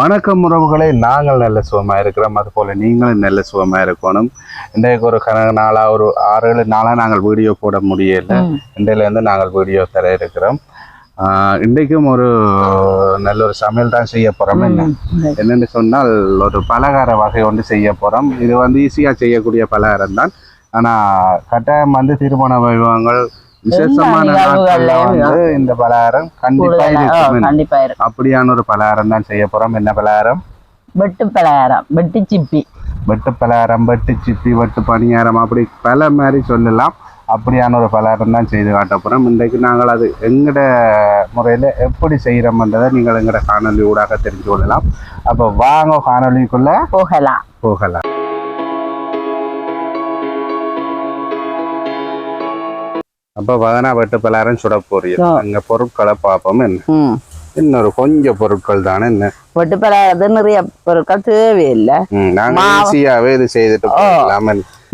வணக்கம் உறவுகளே நாங்கள் நல்ல சுகமா இருக்கிறோம். அது போல நீங்களும் நல்ல சுகமா இருக்கணும். இன்றைக்கு ஒரு கண நாளா ஒரு ஆறு ஏழு நாளா நாங்கள் வீடியோ போட முடியல. இன்றையில இருந்து நாங்கள் வீடியோ தர இருக்கிறோம். இன்றைக்கும் ஒரு நல்ல ஒரு சமையல் தான் செய்ய போறோம். என்ன? என்னன்னு சொன்னால் ஒரு பலகார வகை ஒன்று செய்ய போறோம். இது வந்து ஈஸியா செய்யக்கூடிய பலகாரம் தான். ஆனா கட்டாயம் வந்து திருமண வைபவங்கள் விசேஷமான வந்து இந்த பலகாரம் கண்டிப்பா கண்டிப்பா இருக்கும் அப்படியான ஒரு பலகாரம் தான் செய்ய போறோம். என்ன பலகாரம்? வெட்டு பலகாரம் வெட்டு சிப்பி. வெட்டு பலகாரம் வெட்டு சிப்பி வெட்டு பணியாரம் அப்படி பல மாதிரி சொல்லலாம். அப்படியான ஒரு பலகாரம் தான் செய்து காட்ட போறோம். இன்றைக்கு நாங்கள் அது எங்கட முறையில் எப்படி செய்கிறோம்ன்றதை நீங்கள் எங்கட காணொலி ஊடாக தெரிஞ்சு கொள்ளலாம். அப்போ வாங்க காணொலிக்குள்ள போகலாம். போகலாம். அப்போ வதனா வெட்டு பலகாரம் சுட போறீங்க. அங்கே பொருட்களை பார்ப்போம் என்ன? இன்னொரு கொஞ்சம் பொருட்கள் தானே என்ன? வெட்டு பலகாரத்து நிறைய பொருட்கள் தேவையில்லை. ம், நாங்க மாவு. ஈஸியாவே இது செய்துட்டு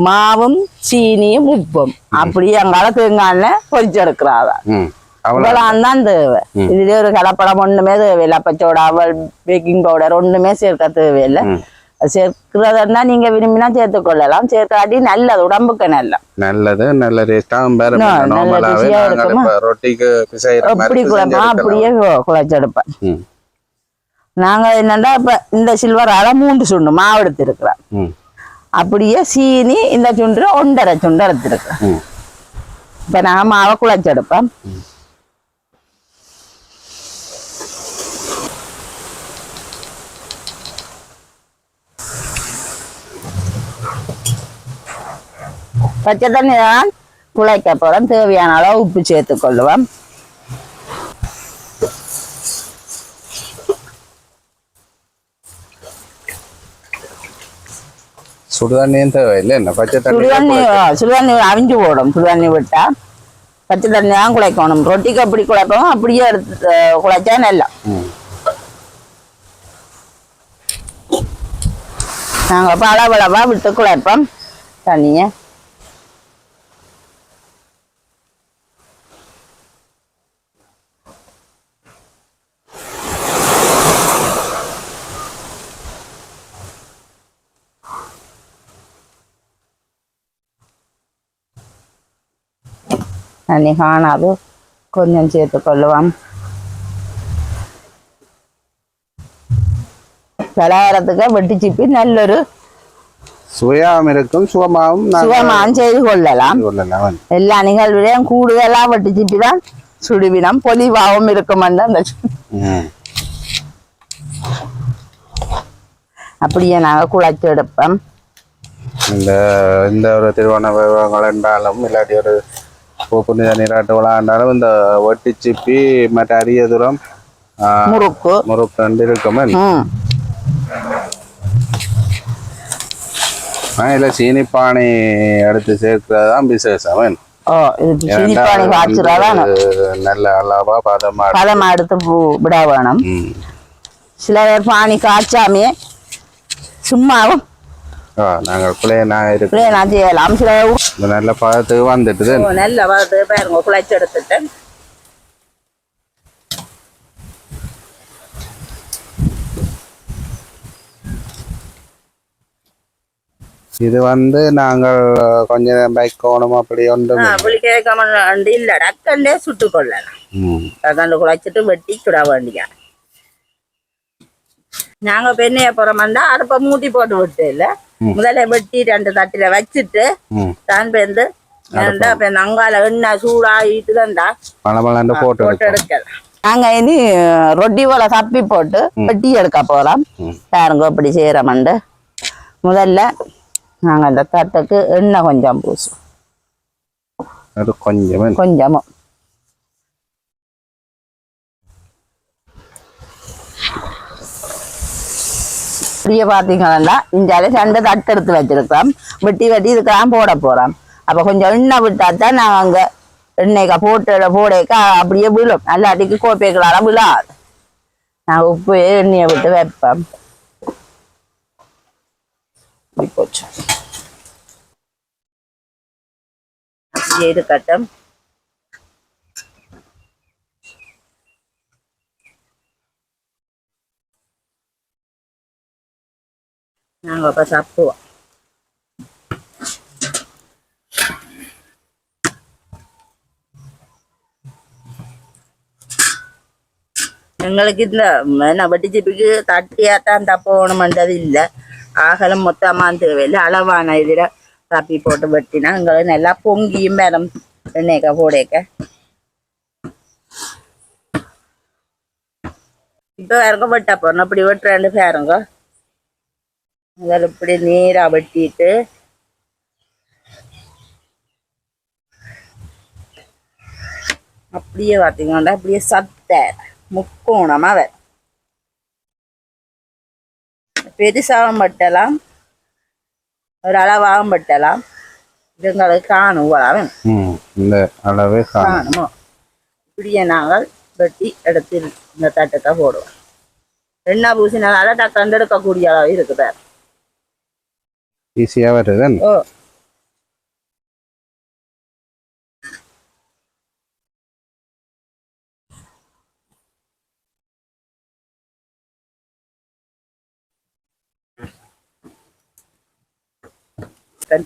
மாவும் சீனியும் உப்பும். அப்படியே அங்கால தேங்காய்ல ம் அவ்வளோ இவ்வளவு தான் தேவை. இதுல ஒரு கலப்படம் ஒண்ணுமே தேவையில்லை. அப்பச்சோட அவல் பேக்கிங் பவுடர் ஒண்ணுமே சேர்க்க தேவையில்லை. சேர்க்கிறதுனா நீங்க விரும்பினா சேர்த்துக்கொள்ளலாம். சேர்க்காட்டி நல்லது உடம்புக்கு நல்ல நல்லது நல்ல ரொட்டிக்கு பிசைகிற எப்படி மாதிரி குழப்பா அப்படியே குழைச்செடுப்பேன் நாங்க என்னன்னா இப்ப இந்த சில்வரால மூன்று சுண்டு மாவு எடுத்திருக்கிறோம் அப்படியே சீனி இந்த சுண்டு ஒன்றரை சுண்டு எடுத்திருக்கிறோம் இப்ப நான் மாவை குழைச்செடுப்பேன் பச்சை தண்ணி தான் குழைக்க போறோம். தேவையான அளவு உப்பு சேர்த்துக் கொள்ளுவோம். சுடுதண்ணியும் தேவையில்லை. என்ன பச்சை தண்ணி சுடுதண்ணி சுடுதண்ணி அவிஞ்சு போடும். சுடுதண்ணி விட்டா பச்சை தண்ணி தான் குழைக்கணும். ரொட்டிக்கு எப்படி குழைப்போம். அப்படியே எடுத்து குழைச்சா நல்லா. நாங்கள் பளபளவா விட்டு குழைப்போம். தண்ணியை தண்ணி காணாது கொஞ்சம் சேர்த்து கொள்ளுவோம் பலகாரத்துக்கு வெட்டி சிப்பி நல்லொரு சுவையாகவும் இருக்கும். சுகமாகவும் நாங்கள் சுகமான் செய்து கொள்ளலாம். கொள்ளலாம். எல்லா நிகழ்விலையும் கூடுதலா வெட்டி சிப்பி தான் சுடுவினம் பொலிவாகவும் இருக்கும் அந்த ம். அப்படியே நாங்கள் குழைச்சி எடுப்போம். இந்த இந்த ஒரு திருவண்ண என்றாலும் இல்லாட்டி ஒரு புனித நீராட்டு என்றாலும் இந்த ஒட்டி சிப்பி மற்ற அரிய தூரம் முறுக்கு முறுக்கு ரெண்டு இருக்கும் ம். இல்லை சீனிப்பானை எடுத்து சேர்க்கிறது தான் விசேஷம் நல்ல அளவா பதமா பதமா எடுத்து விட வேணும். சில பேர் பானி காய்ச்சாமே சும்மாவும் நாங்கள் நான் இருக்கு நான் செய்யலாம் சில நல்ல பதத்துக்கு வந்துட்டுது நல்ல வருது பாருங்க குழைச்சி எடுத்துட்டேன் இது வந்து நாங்கள் கொஞ்ச நேரம் வைக்கணும் அப்படி ஒன்று புளிக்க இல்ல டக்கண்டே சுட்டு கொள்ளலாம். டக்கண்டு குழைச்சிட்டு வெட்டி சுட வேண்டிய நாங்க பெண்ணைய போறோம் வந்தா அடுப்ப மூட்டி போட்டு விட்டு இல்ல முதல்ல வெட்டி ரெண்டு தட்டில வச்சுட்டு தான் பேருந்து அங்கால எண்ணெய் சூடாயிட்டு தான்டா போட்டு. எடுக்கலாம். நாங்க இனி ரொட்டி போல தப்பி போட்டு வெட்டி எடுக்க போறோம். பாருங்க இப்படி செய்யறோம்ண்டு முதல்ல நாங்க அந்த தட்டுக்கு எண்ணெய் கொஞ்சம் பூசுவோம். அது கொஞ்சமே கொஞ்சமும். இப்படியே பார்த்தீங்கன்னா இந்த ரெண்டு தட்டெடுத்து வச்சிருக்கோம் வெட்டி வெட்டி இதுக்கெல்லாம் போட போகிறோம் அப்ப கொஞ்சம் எண்ணெய் விட்டா தான் நாங்கள் அங்க எண்ணெய்க்கா போட்டு போடையக்கா அப்படியே விழும் அல்லாட்டிக்கு கோப்பைகளால விழாது நான் உப்பு எண்ணெயை விட்டு வைப்பேன் போச்சு இருக்கட்டும் நாங்கள் அப்போ சாப்பிடுவோம் எங்களுக்கு இந்த என்ன வெட்டிச்சிப்புக்கு தட்டியாக தான் தப்போணுமென்றது இல்லை ஆகலம் மொத்தமாக தேவையில்லை அளவான இதில் தப்பி போட்டு வெட்டினா எங்களுக்கு நல்லா பொங்கியும் மேடம் எண்ணெய்க்க போடேக்க இப்போ வேறங்க வெட்ட போறோம் அப்படி வெட்டுறேன்னு பேருங்க அதில் இப்படி நீராக வெட்டிட்டு. அப்படியே பார்த்தீங்கன்னா அப்படியே சத்த முக்கோணமா வரும் பெருசாகவும் பட்டலாம் ஒரு அளவாகவும் பட்டலாம் இதுங்களுக்கு காணும் இந்த அளவே காணும். காணுமோ? இப்படியே நாங்கள் வெட்டி எடுத்து இந்த தட்டத்தை போடுவோம். எண்ணெய் பூசினால டக்காண்டு எடுக்கக்கூடிய அளவு இருக்குது. ஈஸியாக வருது ஓ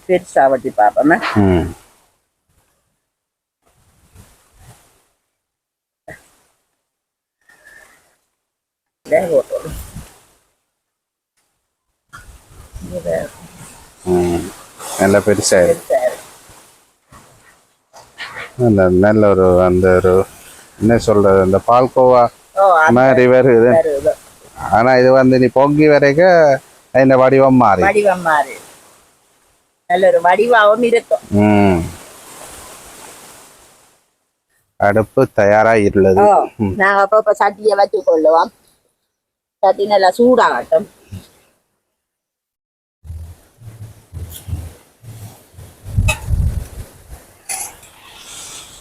பெருசா வட்டி பார்ப்போமே ம் இதே போட்டுவிடும். இது ம் நல்ல பெருசா இருக்கு. நல்ல ஒரு அந்த ஒரு என்ன சொல்றது அந்த பால்கோவா மாதிரி வருது. ஆனா இது வந்து நீ பொங்கி வரைக்கும் இந்த வடிவம் மாறி வடிவம் மாறி. நல்ல ஒரு வடிவாகவும் இருக்கும். ம் அடுப்பு தயாரா உள்ளது ஓ, நாங்க அப்ப இப்ப சட்டியை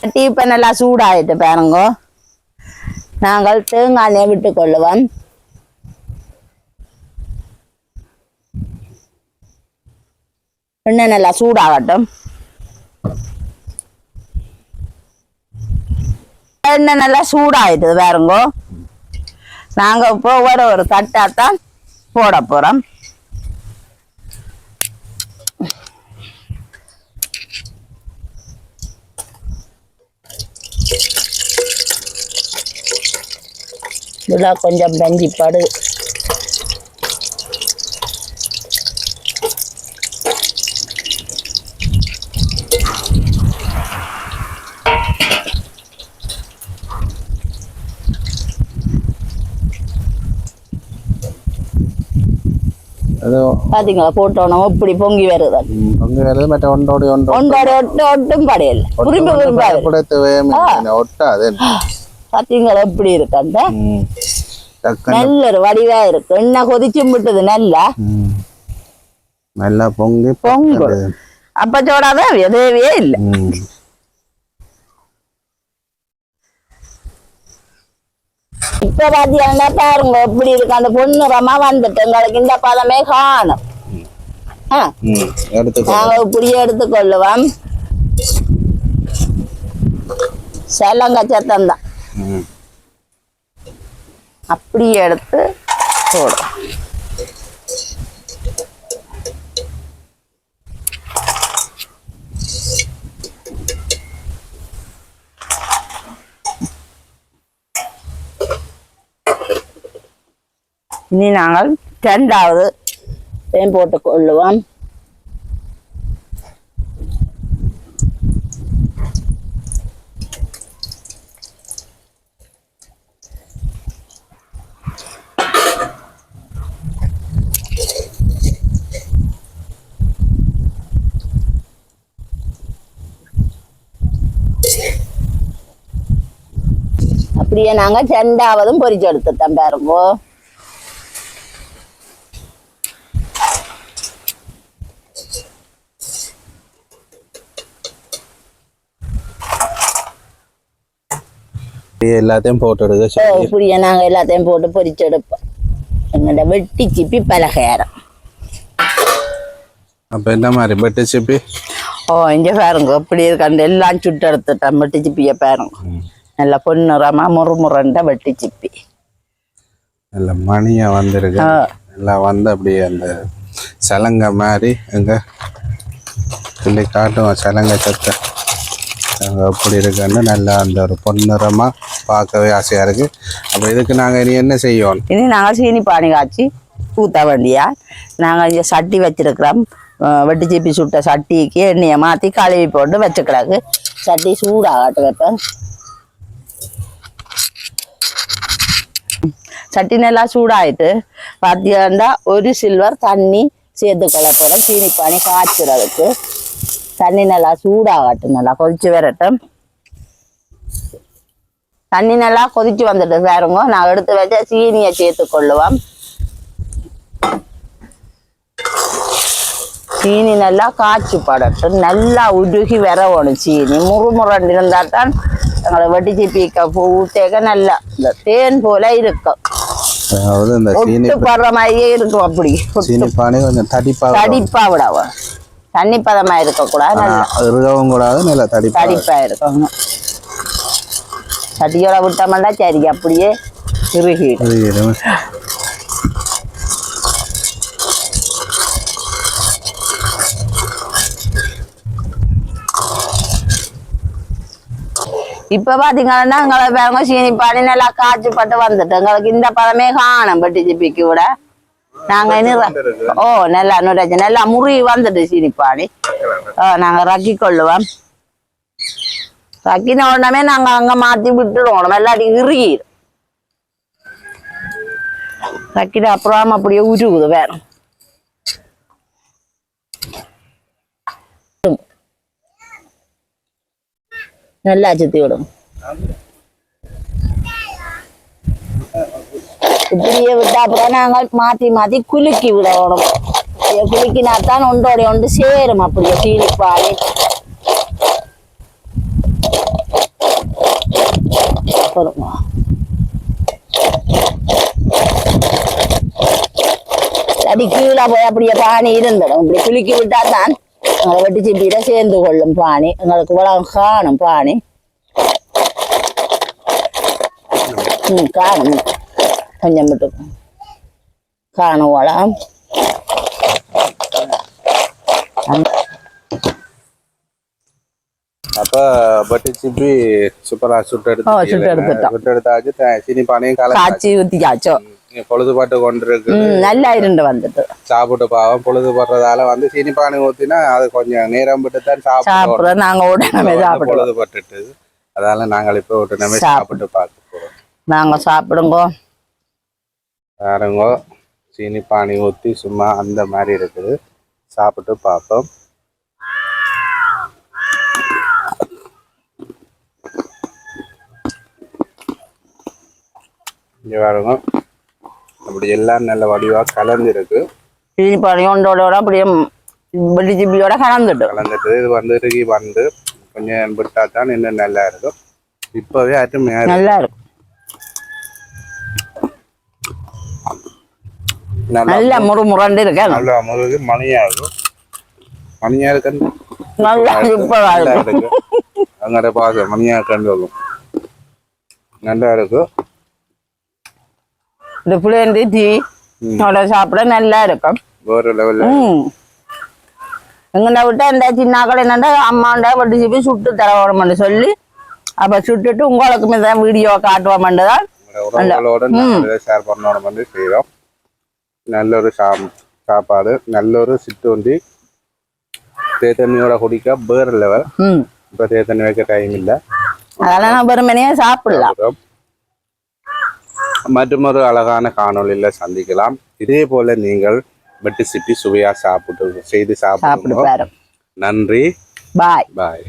சட்டி நல்லா இப்ப நல்லா சூடாயிட்டு பாருங்க நாங்கள் தேங்காய் எண்ணெய் விட்டு கொள்ளுவோம் எண்ணெய் நல்லா சூடாகட்டும் எண்ணெய் நல்லா சூடாயிட்டுது பாருங்க நாங்க இப்போ ஒரு ஒரு தட்டாத்தான் போட போறோம் பஞ்சி படு அது. பாத்தீங்களா போட்டோன்னா இப்படி பொங்கி வருது. பொங்கி வருது மற்ற ஒன்றோடி ஒன்று ஒன்றோட ஒட்டு ஒட்டும் படையல. விரும்பி விரும்பாது ஒட்டாது. பாத்தீங்களா எப்படி இருக்கண்ட நல்ல ஒரு வடிவா இருக்கு. என்ன கொதிச்சும் விட்டது நல்லா. நல்லா பொங்கி பொங்கு. அப்ப சோடாதான் எதுவே இல்லை. இப்ப பாத்தீங்கன்னா பாருங்க எப்படி இருக்கு. அந்த பொண்ணுரமா வந்துட்டு எங்களுக்கு இந்த பதமே காணும். நாங்க இப்படியே எடுத்துக்கொள்ளுவோம். செல்லங்க சத்தம் தான். அப்படியே எடுத்து போடும் இனி நாங்கள் ரெண்டாவது தேன் போட்டுக் கொள்ளுவோம். அப்படியே நாங்க ரெண்டாவதும் பொரிச்சு எடுத்துட்டோம் பாருங்கோ. எல்லாத்தையும் போட்டுடுது ஓ, இப்படியே நாங்க எல்லாத்தையும் போட்டு பொரிச்சு எடுப்போம். எங்கள்ட வெட்டி சிப்பி பலகாரம். அப்ப என்ன மாதிரி பட்டு சிப்பி? ஓ இங்க பாருங்க இப்படி இருக்கு எல்லாம் சுட்டு எடுத்துட்டோம் வெட்டி சிப்பியை பாருங்க. நல்ல பொன்னிறமா முறுமுறண்ட வெட்டி சிப்பி. நல்ல மணியா வந்திருக்கு. எல்லாம் வந்து அப்படியே அந்த சலங்கை மாதிரி எங்க சொல்லி காட்டுவோம் சலங்கை சத்தை அங்க எப்படி இருக்குன்னு நல்லா அந்த ஒரு பொன்னிறமாக பார்க்கவே ஆசையாக இருக்குது அப்போ இதுக்கு நாங்கள் இனி என்ன செய்யோம் இனி நாங்கள் சீனி பானி காய்ச்சி ஊற்ற வேண்டியா? நாங்கள் இங்கே சட்டி வச்சிருக்கிறோம். வெட்டி சீப்பி சுட்ட சட்டிக்கு எண்ணெயை மாற்றி கழுவி போட்டு வச்சுக்கிறாங்க சட்டி சூடாகட்டு வைப்பேன் சட்டினெல்லாம் சூடாயிட்டு பார்த்தீங்கன்னா ஒரு சில்வர் தண்ணி சேர்த்துக்கொள்ள போகிறோம் சீனி பானி காய்ச்சுறதுக்கு தண்ணி நல்லா சூடாகட்டும் நல்லா கொதிச்சு வரட்டும் தண்ணி நல்லா கொதிச்சு வந்துட்டு சாருங்க நான் எடுத்து வச்ச சீனியை சேர்த்து கொள்ளுவோம் சீனி நல்லா காய்ச்சி படட்டும் நல்லா உருகி வரணும் சீனி முறுமுறண்டு இருந்தால் தான் எங்களை வெடிச்சு பீக்க ஊத்தேக்க நல்லா இந்த தேன் போல இருக்கும் அதாவது இந்த சீனி படுற மாதிரியே இருக்கும் அப்படி. சீனி பானை கொஞ்சம் தடிப்பாக தடிப்பா விடவும் தண்ணி பதமா இருக்கக்கூடாது. நல்லா இருக்கவும் கூடாது நல்லா தடிப்பாக தடிப்பா இருக்கணும். சட்டியோட விட்டோம்னா சரி அப்படியே இறுகிடும் இப்ப பாத்தீங்கன்னா எங்களை பாருங்க சீனி பானி நல்லா காய்ச்சி பட்டு வந்துட்டு எங்களுக்கு இந்த பழமே காணும் பட்டி சிப்பிக்கு விட நாங்க ஓ நல்லா நுரைச்சி நல்லா முறி வந்துட்டு சீனி பானி ஓ நாங்க ரக்கி கொள்ளுவோம் ரக்கின உடனே நாங்க அங்க மாத்தி விட்டுடுவோம் இல்லாட்டி இறுகிடும் ரக்கிட அப்புறம் அப்படியே உருகுது வேற நல்லா சுத்தி விடும் இப்படியே விட்டா அப்புறம் நாங்கள் மாத்தி மாத்தி குலுக்கி விடணும் குலுக்கினாத்தான் குலுக்கினா தான் ஒன்று சேரும் அப்படியே சீனிப்பாடி பொறுமா அடி கீழே போய் அப்படியே பானி இருந்துடும் இப்படி குலுக்கி விட்டா தான் எங்களை வெட்டி சிப்பியிட சேர்ந்து கொள்ளும் பானி எங்களுக்கு இவ்வளவு காணும் பானி ம் காணும் கொஞ்சம் விட்டு காணும் வளம் அப்போ பட்டு சிப்பி சூப்பராக சுட்டு ஓ, சுட்டு எடுத்துட்டோம். சுட்டு எடுத்தாச்சு. த- சீனி பானையும் காலை காய்ச்சி ஊற்றியாச்சோ பொழுதுபாட்டு கொண்டு இருக்கு ம் நல்லா இருந்து வந்துட்டு சாப்பிட்டு பாவம் பொழுது படுறதால வந்து சீனி பானை ஊத்தினா அது கொஞ்சம் நேரம் விட்டு தான் நாங்க உடனே சாப்பிடுவோம் அதால நாங்கள் இப்போ உடனே சாப்பிட்டு பார்க்க போறோம் நாங்க சாப்பிடுங்க. பாருங்க சீனி பானி ஊற்றி சும்மா அந்த மாதிரி இருக்குது. சாப்பிட்டு பார்ப்போம். இங்க பாருங்க. அப்படி எல்லாம் நல்ல வடிவா கலந்து இருக்கு சீனி பானையும் ஒன்றோட அப்படியே வெள்ளி சிப்பியோட கலந்துட்டு. கலந்துட்டு இது வந்து இறுகி வந்து கொஞ்சம் விட்டா தான் இன்னும் நல்லா இருக்கும். இப்பவே அருமையா இருக்கு நல்லா இருக்கும். நல்லா முறு முரண்டு இருக்கு. நல்லா முருகு மணியா இருக்கும் மணியா இருக்குன்னு நல்லா சூப்பரா நல்லா இருக்கும். இருக்கு அங்கே பார்க்க மணியா கண்டு நல்லா இருக்கு இந்த புளியண்டி டீ அதோட சாப்பிட நல்லா இருக்கும் எங்கள்ட விட்டா இந்த சின்ன கடை என்னண்டா அம்மாண்ட வட்டி சிப்பி சுட்டு தரவோம்னு சொல்லி அப்ப சுட்டுட்டு உங்களுக்குமே தான் வீடியோ காட்டுவோம்னு தான் செய்கிறோம் நல்ல ஒரு சா சாப்பாடு நல்ல ஒரு சிற்றுண்டி தேத்தண்ணியோட குடிக்க வேறு லெவல் இப்போ தேத்தண்ணி வைக்க டைம் இல்லை அதெல்லாம் நான் வெறுமனையே சாப்பிடலாம் மற்றும் ஒரு அழகான காணொளியில் சந்திக்கலாம். இதே போல நீங்கள் வெட்டு சிப்பி சுவையா சாப்பிட்டு செய்து பாரு நன்றி. பாய். பாய்.